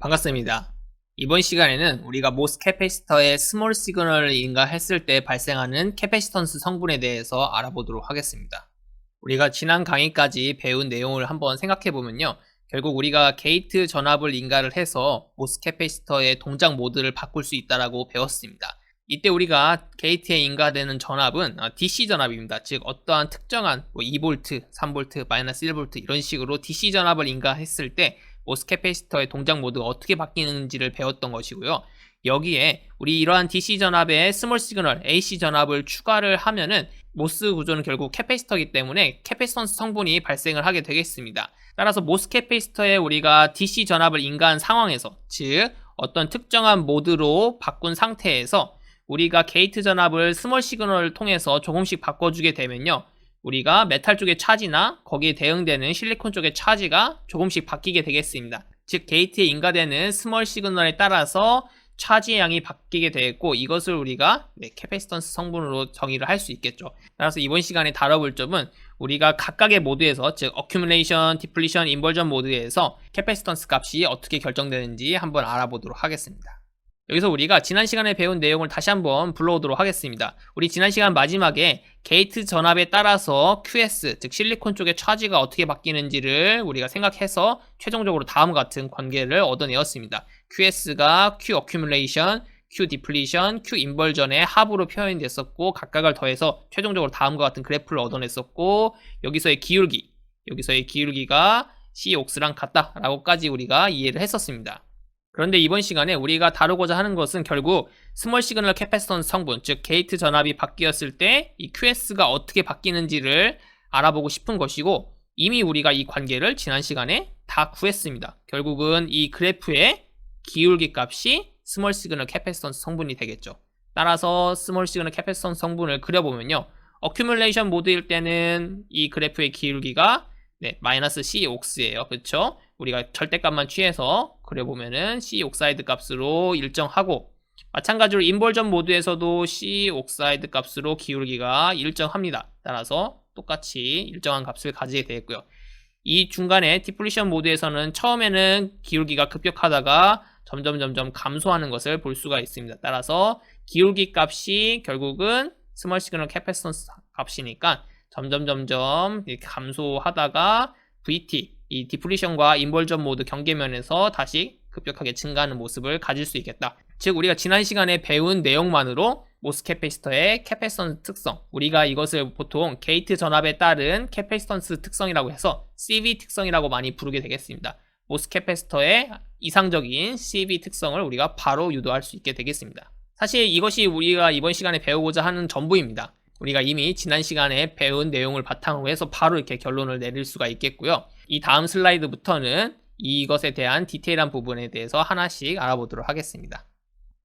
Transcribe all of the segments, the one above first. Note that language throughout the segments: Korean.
반갑습니다. 이번 시간에는 우리가 모스 캐패시터의 스몰 시그널을 인가했을 때 발생하는 캐패시턴스 성분에 대해서 알아보도록 하겠습니다. 우리가 지난 강의까지 배운 내용을 한번 생각해 보면요. 결국 우리가 게이트 전압을 인가를 해서 모스 캐패시터의 동작 모드를 바꿀 수 있다라고 배웠습니다. 이때 우리가 게이트에 인가되는 전압은 DC 전압입니다. 즉 어떠한 특정한 뭐 2V, 3V, 마이너스 1V 이런 식으로 DC 전압을 인가했을 때 모스 캐패시터의 동작 모드가 어떻게 바뀌는지를 배웠던 것이고요. 여기에 우리 이러한 DC 전압에 스몰 시그널 AC 전압을 추가를 하면은 모스 구조는 결국 캐패시터이기 때문에 캐패시턴스 성분이 발생을 하게 되겠습니다. 따라서 모스 캐패시터에 우리가 DC 전압을 인가한 상황에서 즉 어떤 특정한 모드로 바꾼 상태에서 우리가 게이트 전압을 스몰 시그널을 통해서 조금씩 바꿔주게 되면요. 우리가 메탈 쪽의 차지나 거기에 대응되는 실리콘 쪽의 차지가 조금씩 바뀌게 되겠습니다. 즉 게이트에 인가되는 스몰 시그널에 따라서 차지의 양이 바뀌게 되겠고 이것을 우리가 네, 캐패시턴스 성분으로 정의를 할 수 있겠죠. 따라서 이번 시간에 다뤄볼 점은 우리가 각각의 모드에서 즉 어큐뮬레이션, 디플리션, 인벌전 모드에서 캐패시턴스 값이 어떻게 결정되는지 한번 알아보도록 하겠습니다. 여기서 우리가 지난 시간에 배운 내용을 다시 한번 불러오도록 하겠습니다. 우리 지난 시간 마지막에 게이트 전압에 따라서 QS, 즉 실리콘 쪽의 차지가 어떻게 바뀌는지를 우리가 생각해서 최종적으로 다음과 같은 관계를 얻어내었습니다. QS가 Q accumulation, Q depletion, Q inversion의 합으로 표현됐었고 각각을 더해서 최종적으로 다음과 같은 그래프를 얻어냈었고 여기서의 기울기, 여기서의 기울기가 C 옥스랑 같다라고까지 우리가 이해를 했었습니다. 그런데 이번 시간에 우리가 다루고자 하는 것은 결국 스몰 시그널 캐패시턴스 성분, 즉 게이트 전압이 바뀌었을 때 이 QS가 어떻게 바뀌는지를 알아보고 싶은 것이고 이미 우리가 이 관계를 지난 시간에 다 구했습니다. 결국은 이 그래프의 기울기 값이 스몰 시그널 캐패시턴스 성분이 되겠죠. 따라서 스몰 시그널 캐패시턴스 성분을 그려보면요. 어큐뮬레이션 모드일 때는 이 그래프의 기울기가 네, 마이너스 C 옥스예요. 그렇죠? 우리가 절대값만 취해서 그려보면은 C 옥사이드 값으로 일정하고 마찬가지로 인벌전 모드에서도 C 옥사이드 값으로 기울기가 일정합니다. 따라서 똑같이 일정한 값을 가지게 되겠고요. 이 중간에 디플리션 모드에서는 처음에는 기울기가 급격하다가 점점 점점 감소하는 것을 볼 수가 있습니다. 따라서 기울기 값이 결국은 스몰 시그널 캐패시턴스 값이니까 점점 점점 감소하다가 VT 이 디플리션과 인벌전 모드 경계면에서 다시 급격하게 증가하는 모습을 가질 수 있겠다. 즉 우리가 지난 시간에 배운 내용만으로 모스 캐패시터의 캐패시턴스 특성 우리가 이것을 보통 게이트 전압에 따른 캐패시턴스 특성이라고 해서 CV 특성이라고 많이 부르게 되겠습니다. 모스 캐패시터의 이상적인 CV 특성을 우리가 바로 유도할 수 있게 되겠습니다. 사실 이것이 우리가 이번 시간에 배우고자 하는 전부입니다. 우리가 이미 지난 시간에 배운 내용을 바탕으로 해서 바로 이렇게 결론을 내릴 수가 있겠고요. 이 다음 슬라이드부터는 이것에 대한 디테일한 부분에 대해서 하나씩 알아보도록 하겠습니다.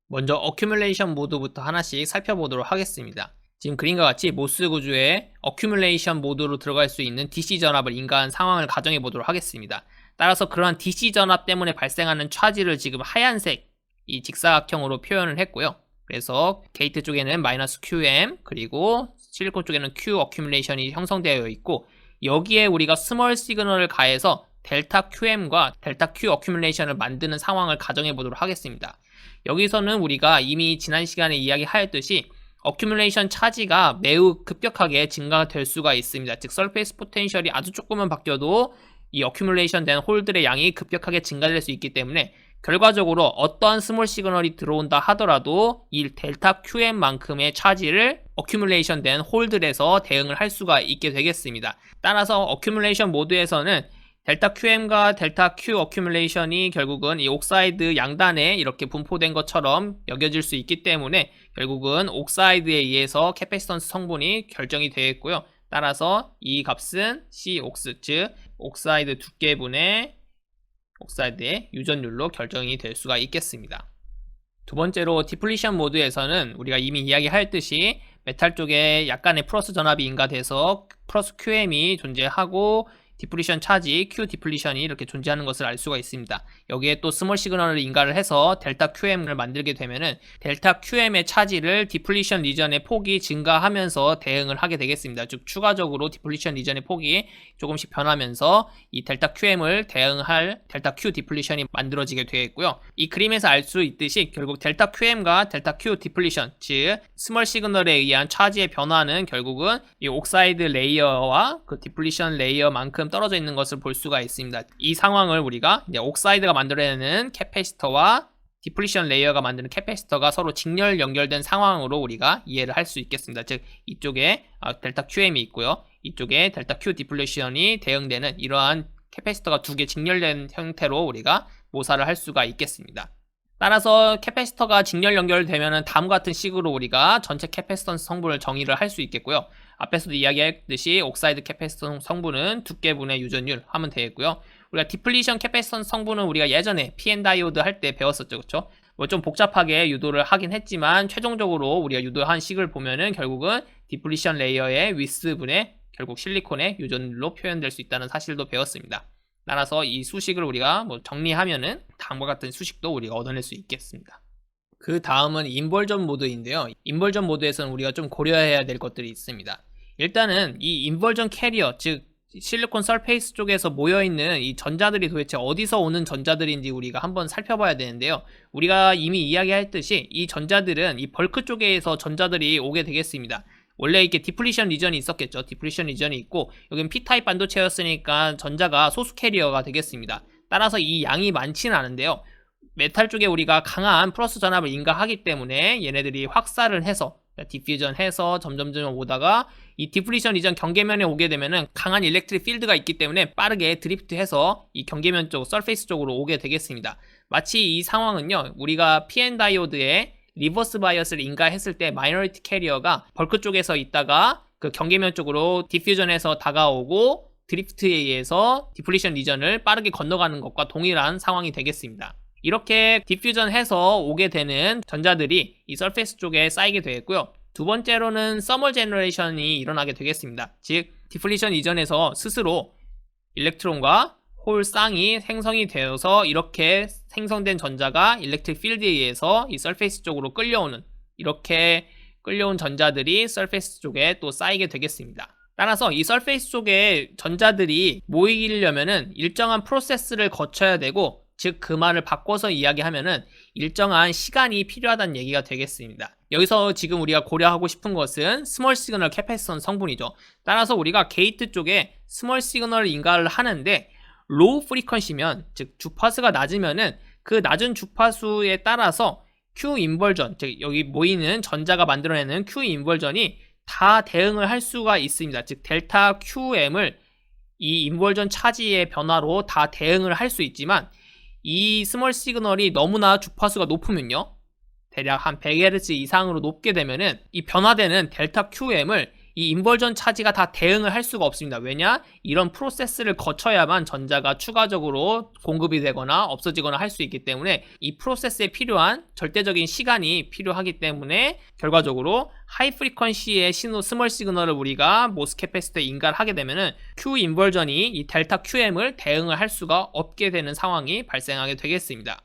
먼저 어큐뮬레이션 모드부터 하나씩 살펴보도록 하겠습니다. 지금 그림과 같이 모스 구조의 어큐뮬레이션 모드로 들어갈 수 있는 DC 전압을 인가한 상황을 가정해 보도록 하겠습니다. 따라서 그러한 DC 전압 때문에 발생하는 차지를 지금 하얀색 이 직사각형으로 표현을 했고요. 그래서 게이트 쪽에는 마이너스 QM 그리고 실리콘 쪽에는 Q 어큐뮬레이션이 형성되어 있고 여기에 우리가 스몰 시그널을 가해서 델타 QM과 델타 Q 어큐뮬레이션을 만드는 상황을 가정해 보도록 하겠습니다. 여기서는 우리가 이미 지난 시간에 이야기하였듯이 어큐뮬레이션 차지가 매우 급격하게 증가될 수가 있습니다. 즉 서페이스 포텐셜이 아주 조금만 바뀌어도 이 어큐뮬레이션 된 홀들의 양이 급격하게 증가될 수 있기 때문에 결과적으로 어떠한 스몰 시그널이 들어온다 하더라도 이 델타 QM만큼의 차지를 어큐뮬레이션 된 홀들에서 대응을 할 수가 있게 되겠습니다. 따라서 어큐뮬레이션 모드에서는 델타 QM과 델타 Q 어큐뮬레이션이 결국은 이 옥사이드 양단에 이렇게 분포된 것처럼 여겨질 수 있기 때문에 결국은 옥사이드에 의해서 캐패시턴스 성분이 결정이 되겠고요. 따라서 이 값은 C 옥스 즉 옥사이드 두께분의 옥사이드의 유전율로 결정이 될 수가 있겠습니다. 두 번째로 디플리션 모드에서는 우리가 이미 이야기하였듯이 메탈 쪽에 약간의 플러스 전압이 인가돼서 플러스 QM이 존재하고 디플리션 차지, Q 디플리션이 이렇게 존재하는 것을 알 수가 있습니다. 여기에 또 스몰 시그널을 인가를 해서 델타 QM을 만들게 되면은 델타 QM의 차지를 디플리션 리전의 폭이 증가하면서 대응을 하게 되겠습니다. 즉 추가적으로 디플리션 리전의 폭이 조금씩 변하면서 이 델타 QM을 대응할 델타 Q 디플리션이 만들어지게 되겠고요. 이 그림에서 알 수 있듯이 결국 델타 QM과 델타 Q 디플리션, 즉 스몰 시그널에 의한 차지의 변화는 결국은 이 옥사이드 레이어와 그 디플리션 레이어만큼 떨어져 있는 것을 볼 수가 있습니다. 이 상황을 우리가 옥사이드가 만들어내는 캐패시터와 디플리션 레이어가 만드는 캐패시터가 서로 직렬 연결된 상황으로 우리가 이해를 할 수 있겠습니다. 즉 이쪽에 아, 델타 QM이 있고요. 이쪽에 델타 Q 디플레션이 대응되는 이러한 캐패시터가 두 개 직렬된 형태로 우리가 모사를 할 수가 있겠습니다. 따라서 캐패시터가 직렬 연결되면 다음과 같은 식으로 우리가 전체 캐패시턴스 성분을 정의를 할 수 있겠고요. 앞에서도 이야기했듯이 옥사이드 캐패시턴 성분은 두께분의 유전율 하면 되겠고요. 우리가 디플리션 캐패시턴 성분은 우리가 예전에 PN 다이오드 할 때 배웠었죠. 그렇죠? 뭐 좀 복잡하게 유도를 하긴 했지만 최종적으로 우리가 유도한 식을 보면은 결국은 디플리션 레이어의 위스분의 결국 실리콘의 유전율로 표현될 수 있다는 사실도 배웠습니다. 따라서 이 수식을 우리가 뭐 정리하면은 다음과 같은 수식도 우리가 얻어낼 수 있겠습니다. 그 다음은 인벌전 모드인데요. 인벌전 모드에서는 우리가 좀 고려해야 될 것들이 있습니다. 일단은 이 인벌전 캐리어, 즉 실리콘 설페이스 쪽에서 모여있는 이 전자들이 도대체 어디서 오는 전자들인지 우리가 한번 살펴봐야 되는데요. 우리가 이미 이야기했듯이 이 전자들은 이 벌크 쪽에서 전자들이 오게 되겠습니다. 원래 이렇게 디플리션 리전이 있었겠죠. 디플리션 리전이 있고 여기는 P타입 반도체였으니까 전자가 소수 캐리어가 되겠습니다. 따라서 이 양이 많지는 않은데요. 메탈 쪽에 우리가 강한 플러스 전압을 인가하기 때문에 얘네들이 확산을 해서 디퓨전 해서 점점점 오다가 이 디플리션 리전 경계면에 오게 되면은 강한 일렉트릭 필드가 있기 때문에 빠르게 드리프트 해서 이 경계면 쪽, 서페이스 쪽으로 오게 되겠습니다. 마치 이 상황은요, 우리가 PN 다이오드의 리버스 바이어스를 인가했을 때 마이너리티 캐리어가 벌크 쪽에서 있다가 그 경계면 쪽으로 디퓨전해서 다가오고 드리프트에 의해서 디플리션 리전을 빠르게 건너가는 것과 동일한 상황이 되겠습니다. 이렇게 디퓨전 해서 오게 되는 전자들이 이 서페이스 쪽에 쌓이게 되겠고요. 두 번째로는 서멀 제너레이션이 일어나게 되겠습니다. 즉 디플리션 이전에서 스스로 일렉트론과 홀 쌍이 생성이 되어서 이렇게 생성된 전자가 일렉트릭 필드에 의해서 이 서페이스 쪽으로 끌려오는 이렇게 끌려온 전자들이 서페이스 쪽에 또 쌓이게 되겠습니다. 따라서 이 서페이스 쪽에 전자들이 모이려면은 일정한 프로세스를 거쳐야 되고 즉 그 말을 바꿔서 이야기하면은 일정한 시간이 필요하다는 얘기가 되겠습니다. 여기서 지금 우리가 고려하고 싶은 것은 스몰 시그널 캐패시턴 성분이죠. 따라서 우리가 게이트 쪽에 스몰 시그널 인가를 하는데 로우 프리퀀시면 즉 주파수가 낮으면은 그 낮은 주파수에 따라서 Q 인벌전 즉 여기 모이는 전자가 만들어내는 Q 인벌전이 다 대응을 할 수가 있습니다. 즉 델타 QM을 이 인벌전 차지의 변화로 다 대응을 할 수 있지만 이 스몰 시그널이 너무나 주파수가 높으면요. 대략 한 100Hz 이상으로 높게 되면은 이 변화되는 델타 QM을 이 인벌전 차지가 다 대응을 할 수가 없습니다. 왜냐? 이런 프로세스를 거쳐야만 전자가 추가적으로 공급이 되거나 없어지거나 할 수 있기 때문에 이 프로세스에 필요한 절대적인 시간이 필요하기 때문에 결과적으로 하이 프리퀀시의 신호 스몰 시그널을 우리가 모스 캐패시터에 인가를 하게 되면은 Q 인벌전이 이 델타 QM을 대응을 할 수가 없게 되는 상황이 발생하게 되겠습니다.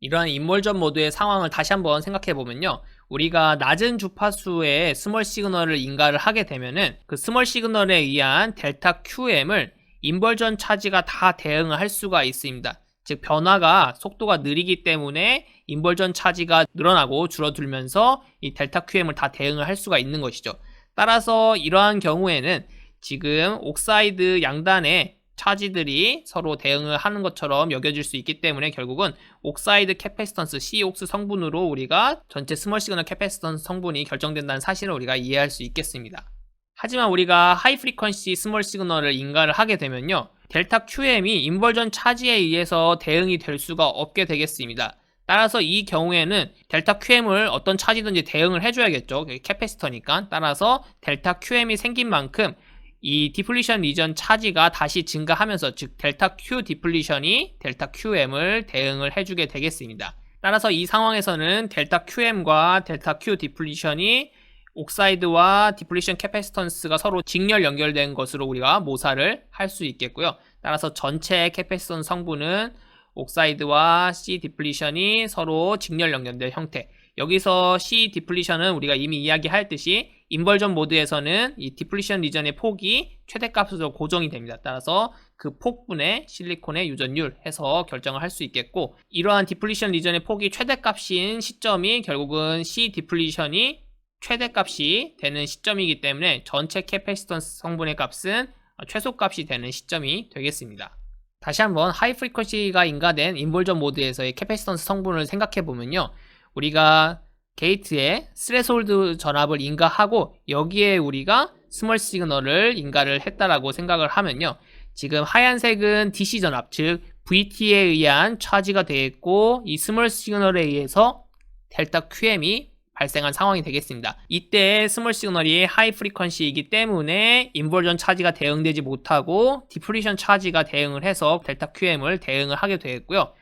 이러한 인몰전 모드의 상황을 다시 한번 생각해 보면요. 우리가 낮은 주파수의 스몰 시그널을 인가를 하게 되면은 그 스몰 시그널에 의한 델타 QM을 인벌전 차지가 다 대응을 할 수가 있습니다. 즉 변화가 속도가 느리기 때문에 인벌전 차지가 늘어나고 줄어들면서 이 델타 QM을 다 대응을 할 수가 있는 것이죠. 따라서 이러한 경우에는 지금 옥사이드 양단에 차지들이 서로 대응을 하는 것처럼 여겨질 수 있기 때문에 결국은 옥사이드 캐패시턴스 COX 성분으로 우리가 전체 스몰 시그널 캐패시턴스 성분이 결정된다는 사실을 우리가 이해할 수 있겠습니다. 하지만 우리가 하이 프리퀀시 스몰 시그널을 인가를 하게 되면요. 델타 QM이 인벌전 차지에 의해서 대응이 될 수가 없게 되겠습니다. 따라서 이 경우에는 델타 QM을 어떤 차지든지 대응을 해줘야겠죠. 캐패시터니까. 따라서 델타 QM이 생긴 만큼 이 디플리션 리전 차지가 다시 증가하면서 즉 델타 Q 디플리션이 델타 QM을 대응을 해주게 되겠습니다. 따라서 이 상황에서는 델타 QM과 델타 Q 디플리션이 옥사이드와 디플리션 캐패시턴스가 서로 직렬 연결된 것으로 우리가 모사를 할 수 있겠고요. 따라서 전체 캐패시턴 성분은 옥사이드와 C 디플리션이 서로 직렬 연결된 형태. 여기서 C 디플리션은 우리가 이미 이야기했듯이 인벌전 모드에서는 이 디플리션 리전의 폭이 최대값으로 고정이 됩니다. 따라서 그 폭분의 실리콘의 유전율 해서 결정을 할 수 있겠고 이러한 디플리션 리전의 폭이 최대값인 시점이 결국은 C 디플리션이 최대값이 되는 시점이기 때문에 전체 캐패시턴스 성분의 값은 최소값이 되는 시점이 되겠습니다. 다시 한번 하이 프리퀀시가 인가된 인볼전 모드에서의 캐패시턴스 성분을 생각해 보면요. 우리가 게이트에 스레솔드 전압을 인가하고 여기에 우리가 스몰 시그널을 인가를 했다라고 생각을 하면요. 지금 하얀색은 DC 전압, 즉 VT에 의한 차지가 되어 있고 이 스몰 시그널에 의해서 델타 QM이 발생한 상황이 되겠습니다. 이때 스몰 시그널이 하이 프리퀀시이기 때문에 인버전 차지가 대응되지 못하고 디프리션 차지가 대응을 해서 델타 QM을 대응을 하게 되겠고요.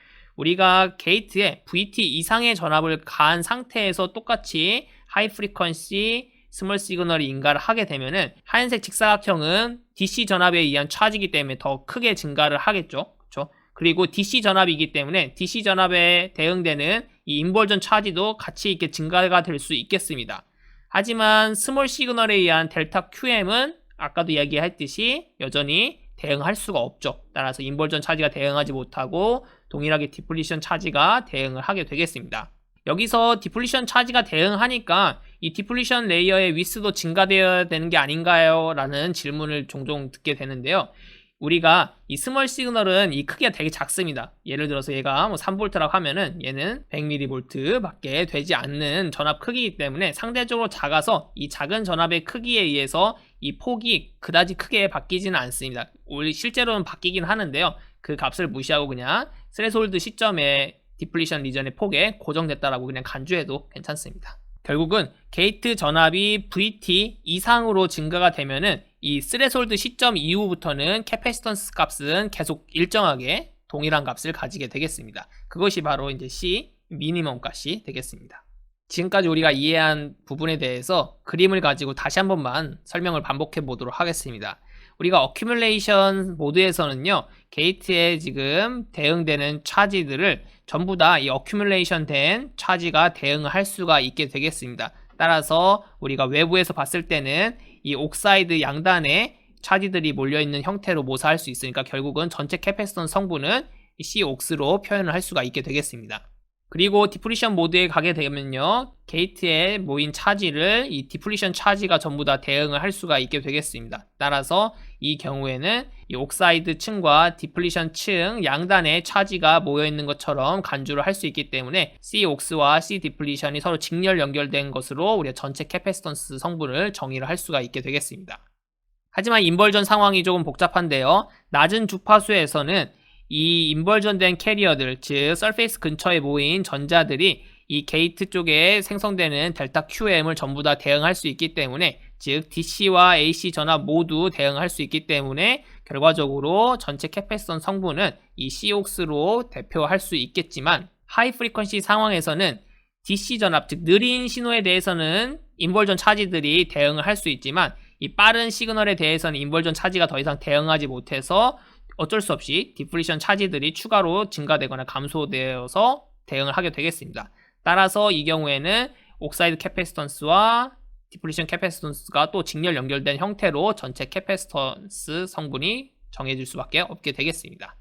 우리가 게이트에 VT 이상의 전압을 가한 상태에서 똑같이 하이 프리퀀시 스몰 시그널이 인가를 하게 되면은 하얀색 직사각형은 DC 전압에 의한 차지기 때문에 더 크게 증가를 하겠죠. 그렇죠? 그리고 DC 전압이기 때문에 DC 전압에 대응되는 이 인벌전 차지도 같이 이렇게 증가가 될 수 있겠습니다. 하지만 스몰 시그널에 의한 델타 QM은 아까도 이야기했듯이 여전히 대응할 수가 없죠. 따라서 인벌전 차지가 대응하지 못하고 동일하게 디플리션 차지가 대응을 하게 되겠습니다. 여기서 디플리션 차지가 대응하니까 이 디플리션 레이어의 위스도 증가되어야 되는 게 아닌가요? 라는 질문을 종종 듣게 되는데요. 우리가 이 스몰 시그널은 이 크기가 되게 작습니다. 예를 들어서 얘가 뭐 3V라고 하면은 얘는 100mV 밖에 되지 않는 전압 크기이기 때문에 상대적으로 작아서 이 작은 전압의 크기에 의해서 이 폭이 그다지 크게 바뀌지는 않습니다. 실제로는 바뀌긴 하는데요. 그 값을 무시하고 그냥 스레솔드 시점에 디플리션 리전의 폭에 고정됐다라고 그냥 간주해도 괜찮습니다. 결국은 게이트 전압이 VT 이상으로 증가가 되면은 이 스레솔드 시점 이후부터는 캐패시턴스 값은 계속 일정하게 동일한 값을 가지게 되겠습니다. 그것이 바로 이제 C 미니멈 값이 되겠습니다. 지금까지 우리가 이해한 부분에 대해서 그림을 가지고 다시 한 번만 설명을 반복해 보도록 하겠습니다. 우리가 어큐뮬레이션 모드에서는요, 게이트에 지금 대응되는 차지들을 전부 다 이 어큐뮬레이션 된 차지가 대응을 할 수가 있게 되겠습니다. 따라서 우리가 외부에서 봤을 때는 이 옥사이드 양단에 차지들이 몰려있는 형태로 모사할 수 있으니까 결국은 전체 캐패시턴 성분은 C옥스로 표현을 할 수가 있게 되겠습니다. 그리고 디플리션 모드에 가게 되면요. 게이트에 모인 차지를 이 디플리션 차지가 전부 다 대응을 할 수가 있게 되겠습니다. 따라서 이 경우에는 이 옥사이드 층과 디플리션 층 양단에 차지가 모여 있는 것처럼 간주를 할 수 있기 때문에 C옥스와 C 디플리션이 서로 직렬 연결된 것으로 우리가 전체 캐패시턴스 성분을 정의를 할 수가 있게 되겠습니다. 하지만 인벌전 상황이 조금 복잡한데요. 낮은 주파수에서는 이 인벌전된 캐리어들, 즉 서페이스 근처에 모인 전자들이 이 게이트 쪽에 생성되는 델타 QM을 전부 다 대응할 수 있기 때문에 즉 DC와 AC 전압 모두 대응할 수 있기 때문에 결과적으로 전체 캐패시턴 성분은 이 COX로 대표할 수 있겠지만 하이 프리퀀시 상황에서는 DC 전압 즉 느린 신호에 대해서는 인벌전 차지들이 대응을 할 수 있지만 이 빠른 시그널에 대해서는 인벌전 차지가 더 이상 대응하지 못해서 어쩔 수 없이 디플리션 차지들이 추가로 증가되거나 감소되어서 대응을 하게 되겠습니다. 따라서 이 경우에는 옥사이드 캐패시턴스와 디플리션 캐패시턴스가 또 직렬 연결된 형태로 전체 캐패시턴스 성분이 정해질 수밖에 없게 되겠습니다.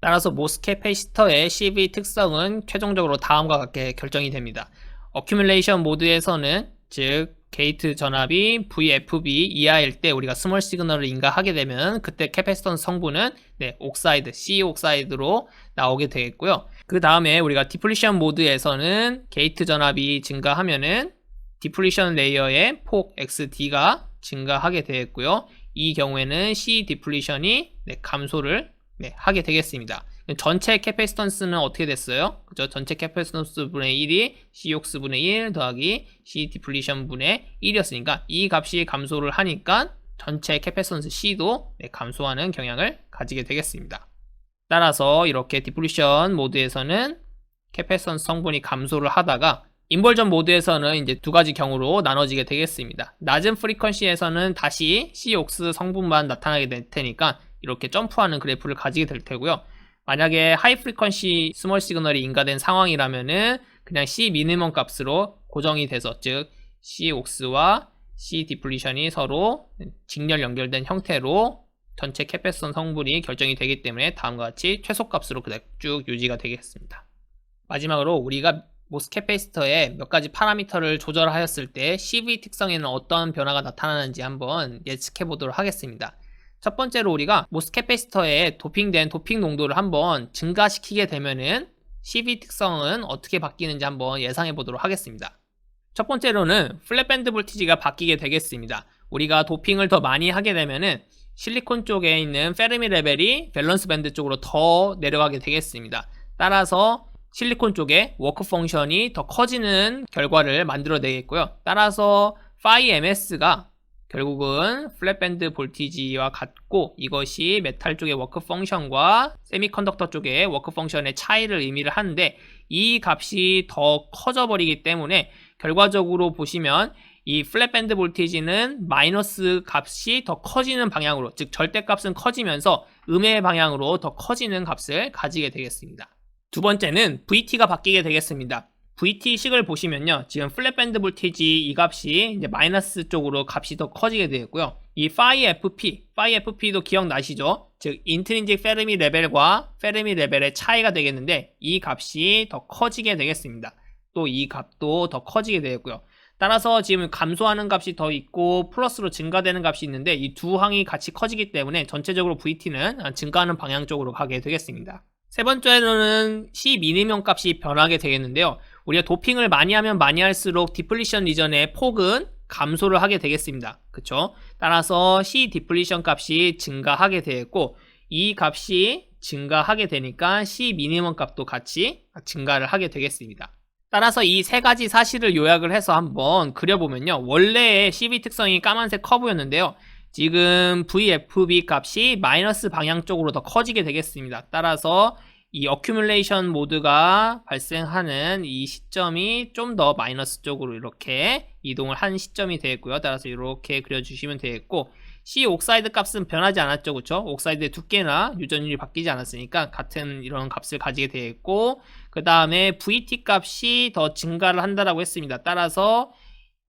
따라서 모스 캐패시터의 CV 특성은 최종적으로 다음과 같게 결정이 됩니다. 어큐뮬레이션 모드에서는 즉 게이트 전압이 VFB 이하일 때 우리가 스몰 시그널을 인가하게 되면 그때 캐패시턴스 성분은 네, 옥사이드, C 옥사이드로 나오게 되겠고요. 그 다음에 우리가 디플리션 모드에서는 게이트 전압이 증가하면은 디플리션 레이어의 폭 XD가 증가하게 되겠고요. 이 경우에는 C 디플리션이 네, 감소를 네, 하게 되겠습니다. 전체 캐패시턴스는 어떻게 됐어요? 그죠? 전체 캐패시턴스 분의 1이 COX 분의 1 더하기 C 디플리션 분의 1이었으니까 이 값이 감소를 하니까 전체 캐패시턴스 C도 네, 감소하는 경향을 가지게 되겠습니다. 따라서 이렇게 디플리션 모드에서는 캐패시턴스 성분이 감소를 하다가 인벌전 모드에서는 이제 두 가지 경우로 나눠지게 되겠습니다. 낮은 프리퀀시에서는 다시 COX 성분만 나타나게 될 테니까 이렇게 점프하는 그래프를 가지게 될 테고요. 만약에 하이 프리퀀시 스몰 시그널이 인가된 상황이라면은 그냥 C 미니멈 값으로 고정이 돼서 즉 COX와 C 디플리션이 서로 직렬 연결된 형태로 전체 캐패선 성분이 결정이 되기 때문에 다음과 같이 최소 값으로 그대로 쭉 유지가 되겠습니다. 마지막으로 우리가 모스 캐패시터의 몇 가지 파라미터를 조절하였을 때 CV 특성에는 어떤 변화가 나타나는지 한번 예측해 보도록 하겠습니다. 첫 번째로 우리가 모스 캐패시터에 도핑된 도핑 농도를 한번 증가시키게 되면은 CV 특성은 어떻게 바뀌는지 한번 예상해 보도록 하겠습니다. 첫 번째로는 플랫밴드 볼티지가 바뀌게 되겠습니다. 우리가 도핑을 더 많이 하게 되면은 실리콘 쪽에 있는 페르미 레벨이 밸런스 밴드 쪽으로 더 내려가게 되겠습니다. 따라서 실리콘 쪽에 워크 펑션이 더 커지는 결과를 만들어내겠고요. 따라서 파이 MS가 결국은 플랫밴드 볼티지와 같고 이것이 메탈 쪽의 워크 펑션과 세미컨덕터 쪽의 워크 펑션의 차이를 의미를 하는데 이 값이 더 커져 버리기 때문에 결과적으로 보시면 이 플랫밴드 볼티지는 마이너스 값이 더 커지는 방향으로 즉 절대값은 커지면서 음의 방향으로 더 커지는 값을 가지게 되겠습니다. 두 번째는 VT가 바뀌게 되겠습니다. VT식을 보시면요. 지금 플랫밴드 볼티지 이 값이 이제 마이너스 쪽으로 값이 더 커지게 되겠고요. 이 phi FP, phi FP도 기억나시죠? 즉 인트린직 페르미 레벨과 페르미 레벨의 차이가 되겠는데 이 값이 더 커지게 되겠습니다. 또 이 값도 더 커지게 되겠고요. 따라서 지금 감소하는 값이 더 있고 플러스로 증가되는 값이 있는데 이 두 항이 같이 커지기 때문에 전체적으로 VT는 증가하는 방향 쪽으로 가게 되겠습니다. 세 번째로는 C 미니멈 값이 변하게 되겠는데요. 우리가 도핑을 많이 하면 많이 할수록 디플리션 리전의 폭은 감소를 하게 되겠습니다. 그쵸? 따라서 C 디플리션 값이 증가하게 되겠고 이 값이 증가하게 되니까 C 미니멈 값도 같이 증가를 하게 되겠습니다. 따라서 이 세 가지 사실을 요약을 해서 한번 그려보면요. 원래의 CV 특성이 까만색 커브였는데요. 지금 VFB 값이 마이너스 방향 쪽으로 더 커지게 되겠습니다. 따라서 이 어큐뮬레이션 모드가 발생하는 이 시점이 좀 더 마이너스 쪽으로 이렇게 이동을 한 시점이 되겠고요. 따라서 이렇게 그려주시면 되겠고 C 옥사이드 값은 변하지 않았죠. 그쵸? 옥사이드의 두께나 유전율이 바뀌지 않았으니까 같은 이런 값을 가지게 되겠고 그 다음에 VT 값이 더 증가를 한다라고 했습니다. 따라서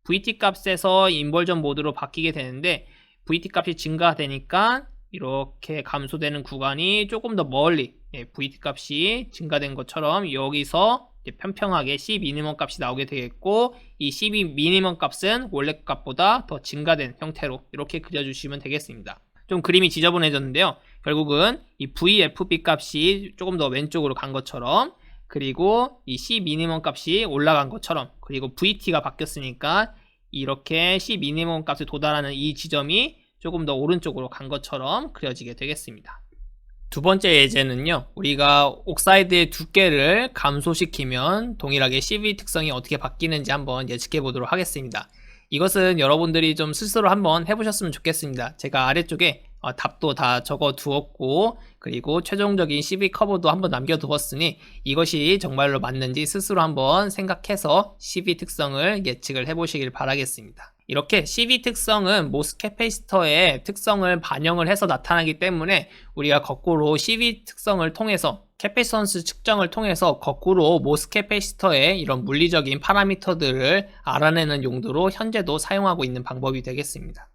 VT 값에서 인벌전 모드로 바뀌게 되는데 VT 값이 증가되니까 이렇게 감소되는 구간이 조금 더 멀리 예, VT 값이 증가된 것처럼 여기서 평평하게 C 미니멈 값이 나오게 되겠고 이 C 미니멈 값은 원래 값보다 더 증가된 형태로 이렇게 그려주시면 되겠습니다. 좀 그림이 지저분해졌는데요. 결국은 이 VFB 값이 조금 더 왼쪽으로 간 것처럼 그리고 이 C 미니멈 값이 올라간 것처럼 그리고 VT가 바뀌었으니까 이렇게 C 미니멈 값에 도달하는 이 지점이 조금 더 오른쪽으로 간 것처럼 그려지게 되겠습니다. 두 번째 예제는요, 우리가 옥사이드의 두께를 감소시키면 동일하게 CV 특성이 어떻게 바뀌는지 한번 예측해 보도록 하겠습니다. 이것은 여러분들이 좀 스스로 한번 해보셨으면 좋겠습니다. 제가 아래쪽에 어, 답도 다 적어 두었고, 그리고 최종적인 CV 커버도 한번 남겨 두었으니 이것이 정말로 맞는지 스스로 한번 생각해서 CV 특성을 예측을 해 보시길 바라겠습니다. 이렇게 CV 특성은 모스 캐패시터의 특성을 반영을 해서 나타나기 때문에 우리가 거꾸로 CV 특성을 통해서 캐패시턴스 측정을 통해서 거꾸로 모스 캐패시터의 이런 물리적인 파라미터들을 알아내는 용도로 현재도 사용하고 있는 방법이 되겠습니다.